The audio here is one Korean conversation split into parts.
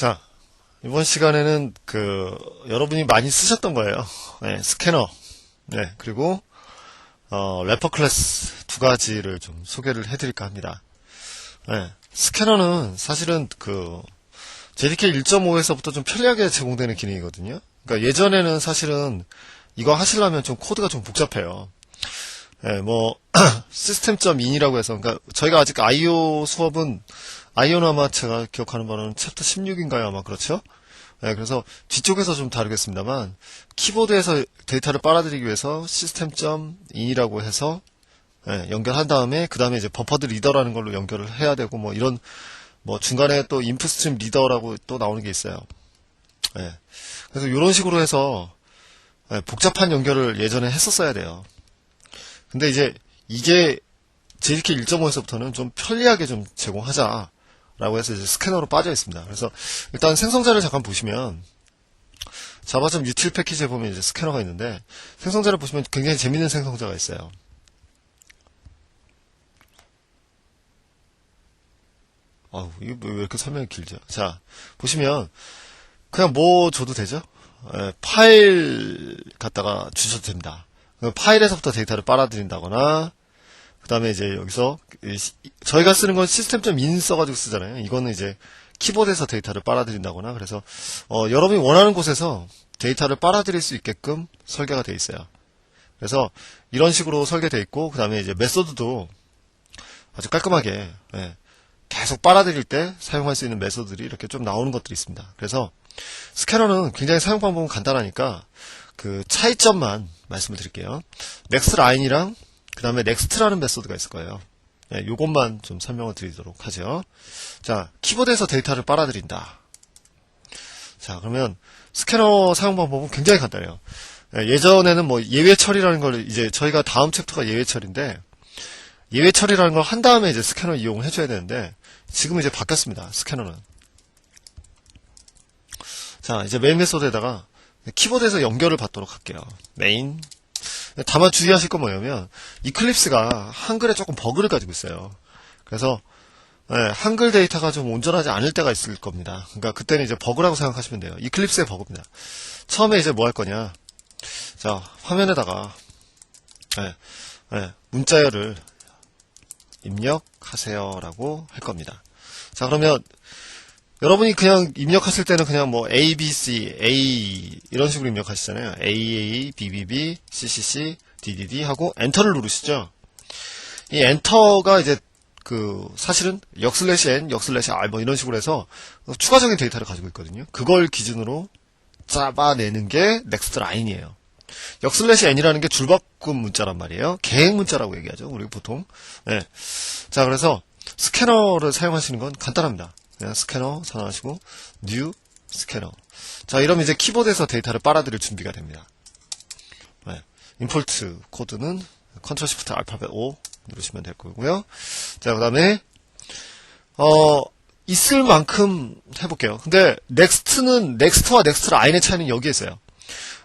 자, 이번 시간에는 그 여러분이 많이 쓰셨던 거예요. 네, 스캐너. 네, 그리고 어, 래퍼 클래스 두 가지를 좀 소개를 해드릴까 합니다. 네, 스캐너는 사실은 그 JDK 1.5에서부터 좀 편리하게 제공되는 기능이거든요. 그러니까 예전에는 사실은 이거 하시려면 좀 코드가 좀 복잡해요. 예, 뭐 시스템.in이라고 해서 그러니까 저희가 아직 IO 수업은 IO는 아마 제가 기억하는 바로는 챕터 16인가요 아마 그렇죠? 예, 그래서 뒤쪽에서 좀 다르겠습니다만 키보드에서 데이터를 빨아들이기 위해서 시스템.in이라고 해서 예, 연결한 다음에 그 다음에 이제 버퍼드 리더라는 걸로 연결을 해야 되고 뭐 이런 뭐 중간에 또 인풋 스트림 리더라고 또 나오는 게 있어요. 예. 그래서 이런 식으로 해서 예, 복잡한 연결을 예전에 했었어야 돼요. 근데 이제 이게 JDK 1.5에서부터는 좀 편리하게 좀 제공하자 라고 해서 이제 스캐너로 빠져 있습니다. 그래서 일단 생성자를 잠깐 보시면 자바점 유틸 패키지에 보면 이제 스캐너가 있는데 생성자를 보시면 굉장히 재밌는 생성자가 있어요. 아우, 이거 왜 이렇게 설명이 길죠? 자, 보시면, 그냥 뭐 줘도 되죠? 예, 파일 갖다가 주셔도 됩니다. 그 파일에서부터 데이터를 빨아들인다거나, 그 다음에 이제 여기서, 저희가 쓰는 건 시스템.in 써가지고 쓰잖아요. 이거는 이제 키보드에서 데이터를 빨아들인다거나, 그래서, 어, 여러분이 원하는 곳에서 데이터를 빨아들일 수 있게끔 설계가 되어 있어요. 그래서 이런 식으로 설계되어 있고, 그 다음에 이제 메소드도 아주 깔끔하게, 예, 계속 빨아들일 때 사용할 수 있는 메소드들이 이렇게 좀 나오는 것들이 있습니다. 그래서 스캐너는 굉장히 사용 방법은 간단하니까 그 차이점만 말씀을 드릴게요. 넥스트 라인이랑 그 다음에 넥스트라는 메소드가 있을 거예요. 예, 요것만 좀 설명을 드리도록 하죠. 자, 키보드에서 데이터를 빨아들인다. 자, 그러면 스캐너 사용 방법은 굉장히 간단해요. 예, 예전에는 뭐 예외 처리라는 걸 이제 저희가 다음 챕터가 예외 처리인데 예외 처리라는 걸 한 다음에 이제 스캐너 이용을 해줘야 되는데 지금은 이제 바뀌었습니다. 스캐너는. 자, 이제 메인 메소드에다가 키보드에서 연결을 받도록 할게요. 메인. 다만 주의하실 건 뭐냐면 이클립스가 한글에 조금 버그를 가지고 있어요. 그래서 예, 한글 데이터가 좀 온전하지 않을 때가 있을 겁니다. 그러니까 그때는 이제 버그라고 생각하시면 돼요. 이클립스의 버그입니다. 처음에 이제 뭐 할 거냐? 자, 화면에다가 예, 예, 문자열을 입력하세요라고 할 겁니다. 자, 그러면 여러분이 그냥 입력하실 때는 그냥 뭐 A, B, C, A 이런 식으로 입력하시잖아요. A, A, B, B, B, C, C, C, D, D, D 하고 엔터를 누르시죠. 이 엔터가 이제 그 사실은 역슬래시 N, 역슬래시 R 뭐 이런 식으로 해서 추가적인 데이터를 가지고 있거든요. 그걸 기준으로 잡아내는 게 넥스트 라인이에요. 역슬래시 n이라는 게 줄바꿈 문자란 말이에요. 계획 문자라고 얘기하죠. 우리 보통. 네. 자, 그래서 스캐너를 사용하시는 건 간단합니다. 그냥 스캐너 선언하시고 new 스캐너. 자, 이러면 이제 키보드에서 데이터를 빨아들일 준비가 됩니다. 네. 임포트 코드는 컨트롤 시프트 알파벳 O 누르시면 될 거고요. 자, 그 다음에 어 있을 만큼 해볼게요. 근데 넥스트는 넥스트와 넥스트 라인의 차이는 여기에 있어요.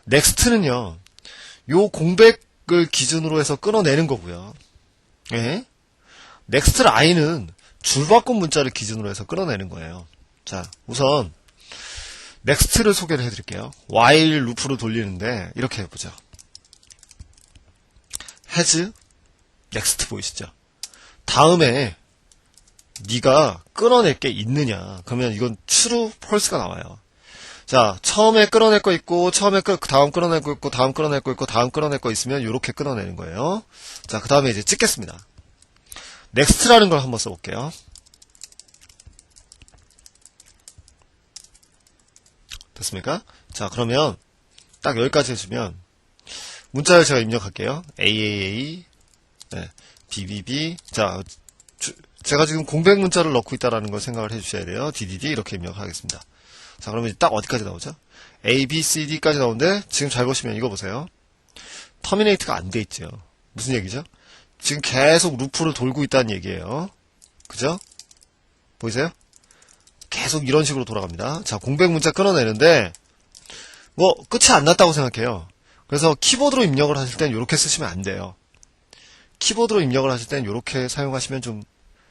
넥스트는요, 요 공백을 기준으로 해서 끊어내는 거고요. 예? 넥스트 라인은 줄바꿈 문자를 기준으로 해서 끊어내는 거예요. 자, 우선, 넥스트를 소개를 해드릴게요. while 루프로 돌리는데, 이렇게 해보죠. has, next 보이시죠? 다음에, 네가 끊어낼 게 있느냐. 그러면 이건 true, false가 나와요. 자, 처음에 끌어낼 거 있고, 처음에 끌, 다음 끌어낼 거 있고, 다음 끌어낼 거 있고, 다음 끌어낼 거 있으면 이렇게 끊어내는 거예요. 자, 그 다음에 이제 찍겠습니다. 넥스트라는 걸 한번 써볼게요. 됐습니까? 자, 그러면 딱 여기까지 해주면 문자를 제가 입력할게요. AAA, 네, BBB. 자, 주- 제가 지금 공백 문자를 넣고 있다라는 걸 생각을 해주셔야 돼요. DDD 이렇게 입력하겠습니다. 자, 그러면 딱 어디까지 나오죠? A, B, C, D까지 나오는데, 지금 잘 보시면 이거 보세요. 터미네이트가 안 돼 있죠. 무슨 얘기죠? 지금 계속 루프를 돌고 있다는 얘기예요. 그죠? 보이세요? 계속 이런 식으로 돌아갑니다. 자, 공백 문자 끊어내는데, 뭐, 끝이 안 났다고 생각해요. 그래서 키보드로 입력을 하실 땐 이렇게 쓰시면 안 돼요. 키보드로 입력을 하실 땐 이렇게 사용하시면 좀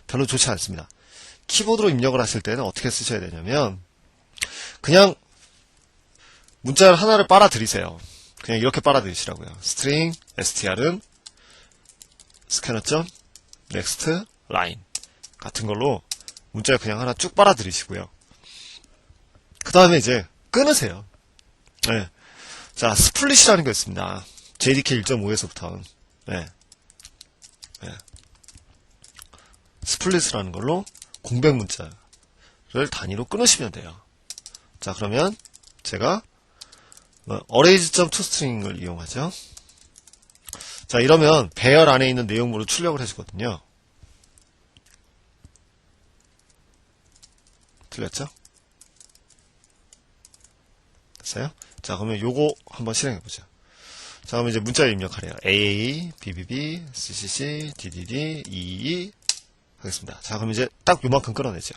별로 좋지 않습니다. 키보드로 입력을 하실 때는 어떻게 쓰셔야 되냐면, 그냥 문자를 하나를 빨아들이세요. 그냥 이렇게 빨아들이시라고요. string str은 스캐너점 next line 같은 걸로 문자를 그냥 하나 쭉 빨아들이시고요. 그 다음에 이제 끊으세요. 네. 자, 스플릿이라는 게 있습니다. JDK 1.5에서부터. 네. 네. 스플릿이라는 걸로 공백 문자를 단위로 끊으시면 돼요. 자, 그러면 제가 어, arrays.toString을 이용하죠. 자, 이러면 배열 안에 있는 내용물을 출력을 해주거든요. 틀렸죠? 됐어요? 자, 그러면 요거 한번 실행해보죠. 자, 그러면 이제 문자를 입력하래요. AA, BBB, CCC, DDD, EE 하겠습니다. 자, 그럼 이제 딱 요만큼 끌어내죠.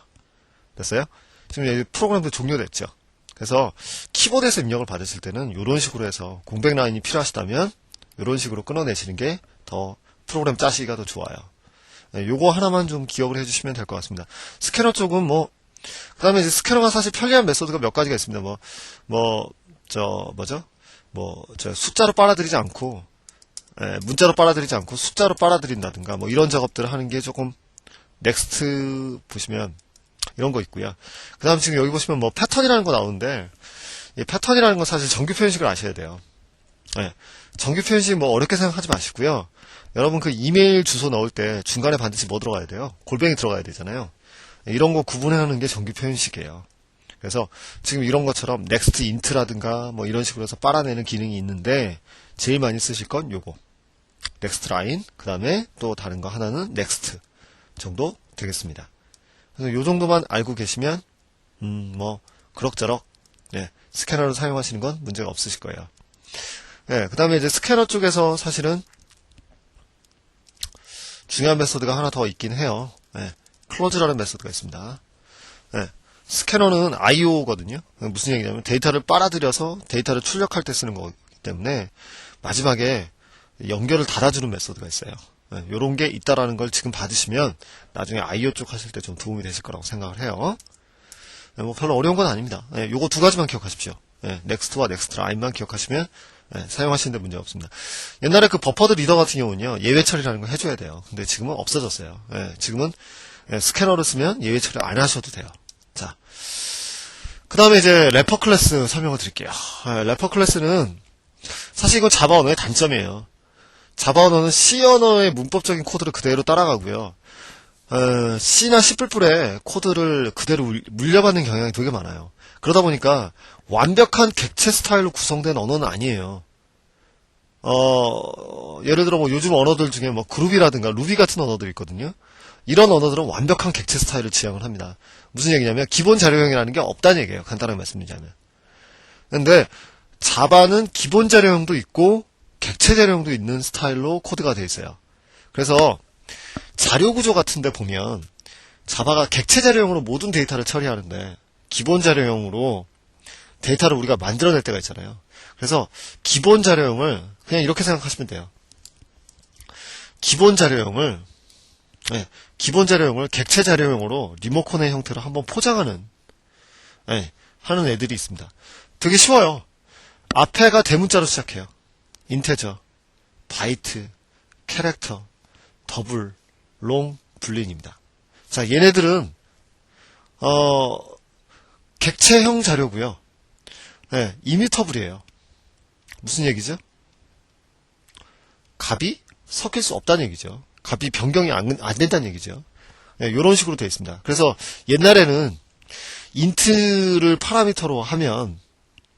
됐어요? 지금 이제 프로그램도 종료됐죠. 그래서 키보드에서 입력을 받으실 때는 이런 식으로 해서 공백 라인이 필요하시다면 이런 식으로 끊어내시는 게 더 프로그램 짜시기가 더 좋아요. 네, 요거 하나만 좀 기억을 해주시면 될 것 같습니다. 스캐너 쪽은 뭐, 그 다음에 이제 스캐너가 사실 편리한 메소드가 몇 가지가 있습니다. 뭐, 뭐, 저, 뭐죠? 뭐, 저 숫자로 빨아들이지 않고, 예, 문자로 빨아들이지 않고 숫자로 빨아들인다든가 뭐 이런 작업들을 하는 게 조금 넥스트 보시면 이런 거 있고요. 그 다음 지금 여기 보시면 뭐 패턴이라는 거 나오는데 이 패턴이라는 건 사실 정규 표현식을 아셔야 돼요. 예, 정규 표현식 뭐 어렵게 생각하지 마시고요. 여러분 그 이메일 주소 넣을 때 중간에 반드시 뭐 들어가야 돼요? 골뱅이 들어가야 되잖아요. 예, 이런 거 구분하는 게 정규 표현식이에요. 그래서 지금 이런 것처럼 next int라든가 뭐 이런 식으로 해서 빨아내는 기능이 있는데 제일 많이 쓰실 건 요거 next line 그 다음에 또 다른 거 하나는 next 정도 되겠습니다. 그래서 요 정도만 알고 계시면 음 뭐 그럭저럭 예, 스캐너를 사용하시는 건 문제가 없으실 거예요. 예, 그 다음에 이제 스캐너 쪽에서 사실은 중요한 메소드가 하나 더 있긴 해요. 예, 클로즈라는 메소드가 있습니다. 예, 스캐너는 IO거든요. 무슨 얘기냐면 데이터를 빨아들여서 데이터를 출력할 때 쓰는 거기 때문에 마지막에 연결을 닫아주는 메소드가 있어요. 이런 게 있다라는 걸 지금 받으시면 나중에 IO 쪽 하실 때 좀 도움이 되실 거라고 생각을 해요. 예, 뭐 별로 어려운 건 아닙니다. 예, 요거 두 가지만 기억하십시오. 예, 넥스트와 넥스트 라인만 기억하시면 예, 사용하시는데 문제 없습니다. 옛날에 그 버퍼드 리더 같은 경우는요 예외 처리라는 걸 해줘야 돼요. 근데 지금은 없어졌어요. 예, 지금은 예, 스캐너를 쓰면 예외 처리 안 하셔도 돼요. 자, 그 다음에 이제 래퍼 클래스 설명을 드릴게요. 예, 래퍼 클래스는 사실 이건 자바 언어의 단점이에요. 자바 언어는 C 언어의 문법적인 코드를 그대로 따라가고요. 어, C나 C++의 코드를 그대로 울- 물려받는 경향이 되게 많아요. 그러다 보니까 완벽한 객체 스타일로 구성된 언어는 아니에요. 어, 예를 들어 뭐 요즘 언어들 중에 뭐 그루비라든가 루비 같은 언어들이 있거든요. 이런 언어들은 완벽한 객체 스타일을 지향을 합니다. 무슨 얘기냐면 기본 자료형이라는 게 없다는 얘기예요. 간단하게 말씀드리자면. 근데 자바는 기본 자료형도 있고 객체 자료형도 있는 스타일로 코드가 되어 있어요. 그래서 자료 구조 같은 데 보면 자바가 객체 자료형으로 모든 데이터를 처리하는데 기본 자료형으로 데이터를 우리가 만들어낼 때가 있잖아요. 그래서 기본 자료형을 그냥 이렇게 생각하시면 돼요. 기본 자료형을 네, 기본 자료형을 객체 자료형으로 리모컨의 형태로 한번 포장하는 네, 하는 애들이 있습니다. 되게 쉬워요. 앞에가 대문자로 시작해요. 인테저, 바이트, 캐릭터, 더블, 롱, 불린입니다. 자, 얘네들은 어 객체형 자료고요. 네, 이미터블이에요. 무슨 얘기죠? 값이 섞일 수 없다는 얘기죠. 값이 변경이 안, 안 된다는 얘기죠. 네, 이런 식으로 되어 있습니다. 그래서 옛날에는 인트를 파라미터로 하면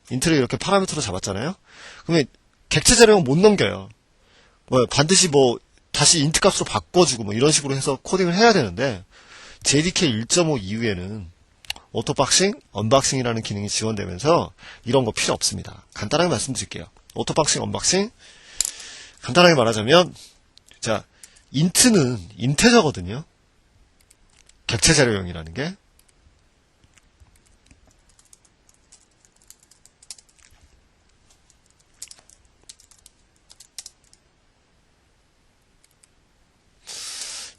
인트를 이렇게 파라미터로 잡았잖아요. 그러면 객체 자료는 못 넘겨요. 뭐 반드시 뭐 다시 인트 값으로 바꿔주고 뭐 이런 식으로 해서 코딩을 해야 되는데 JDK 1.5 이후에는 오토박싱, 언박싱이라는 기능이 지원되면서 이런 거 필요 없습니다. 간단하게 말씀드릴게요. 오토박싱, 언박싱 간단하게 말하자면 자 인트는 인테저거든요. 객체 자료형이라는 게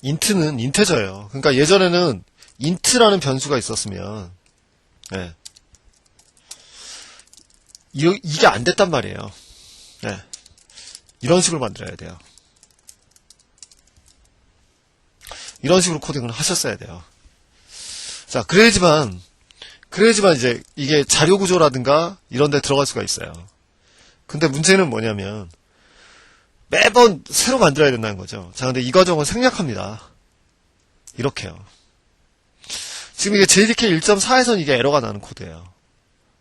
인트는 인테저예요. 그러니까 예전에는 인트라는 변수가 있었으면, 예. 이, 이게 안 됐단 말이에요. 네. 이런 식으로 만들어야 돼요. 이런 식으로 코딩을 하셨어야 돼요. 자, 그래야지만, 그래야지만 이제 이게 자료 구조라든가 이런 데 들어갈 수가 있어요. 근데 문제는 뭐냐면, 매번 새로 만들어야 된다는 거죠. 자, 근데 이 과정은 생략합니다. 이렇게요. 지금 이게 JDK 1.4에선 이게 에러가 나는 코드예요.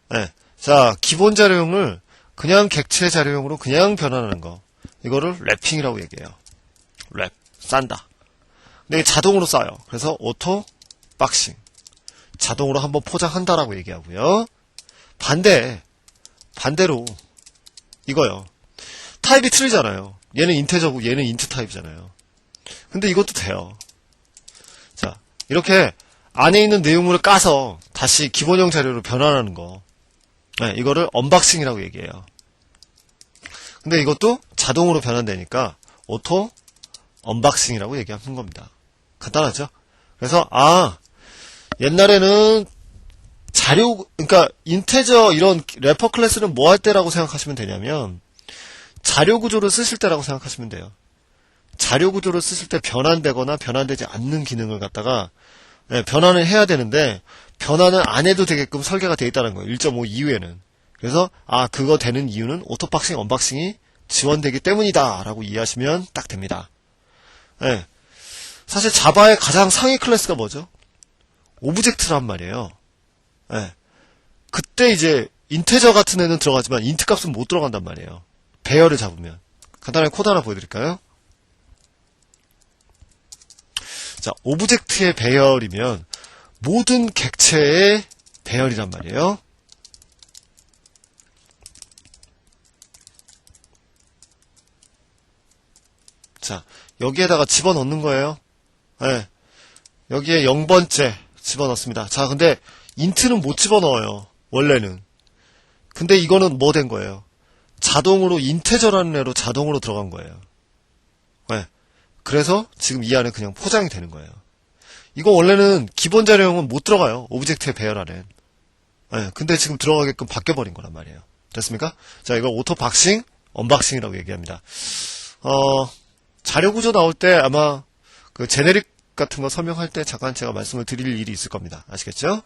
네. 자, 기본 자료용을 그냥 객체 자료용으로 그냥 변환하는 거. 이거를 랩핑이라고 얘기해요. 랩. 싼다. 근데 자동으로 쌓여. 그래서 오토 박싱. 자동으로 한번 포장한다라고 얘기하고요. 반대. 반대로 이거요. 타입이 틀리잖아요. 얘는 인테저고 얘는 인트 타입이잖아요. 근데 이것도 돼요. 자, 이렇게 안에 있는 내용물을 까서 다시 기본형 자료로 변환하는 거. 네, 이거를 언박싱이라고 얘기해요. 근데 이것도 자동으로 변환되니까 오토 언박싱이라고 얘기하는 겁니다. 간단하죠? 그래서 아 옛날에는 자료 그러니까 인테저 이런 래퍼 클래스는 뭐 할 때라고 생각하시면 되냐면 자료 구조를 쓰실 때라고 생각하시면 돼요. 자료 구조를 쓰실 때 변환되거나 변환되지 않는 기능을 갖다가 네, 변환을 해야 되는데 변환을 안 해도 되게끔 설계가 되어 있다는 거예요. 1.5 이후에는. 그래서 아 그거 되는 이유는 오토박싱, 언박싱이 지원되기 때문이다라고 이해하시면 딱 됩니다. 네. 사실 자바의 가장 상위 클래스가 뭐죠? 오브젝트란 말이에요. 네. 그때 이제 인테저 같은 애는 들어가지만 인트 값은 못 들어간단 말이에요. 배열을 잡으면. 간단하게 코드 하나 보여드릴까요? 자, 오브젝트의 배열이면 모든 객체의 배열이란 말이에요. 자, 여기에다가 집어넣는 거예요. 네. 여기에 0번째 집어넣습니다. 자, 근데 인트는 못 집어넣어요. 원래는. 근데 이거는 뭐 된 거예요? 자동으로 인테저라는 애로 자동으로 들어간 거예요. 네. 그래서 지금 이 안에 그냥 포장이 되는 거예요. 이거 원래는 기본 자료형은 못 들어가요. 오브젝트의 배열 안에. 네, 근데 지금 들어가게끔 바뀌어버린 거란 말이에요. 됐습니까? 자, 이걸 오토 박싱, 언박싱이라고 얘기합니다. 어, 자료 구조 나올 때 아마 그 제네릭 같은 거 설명할 때 잠깐 제가 말씀을 드릴 일이 있을 겁니다. 아시겠죠?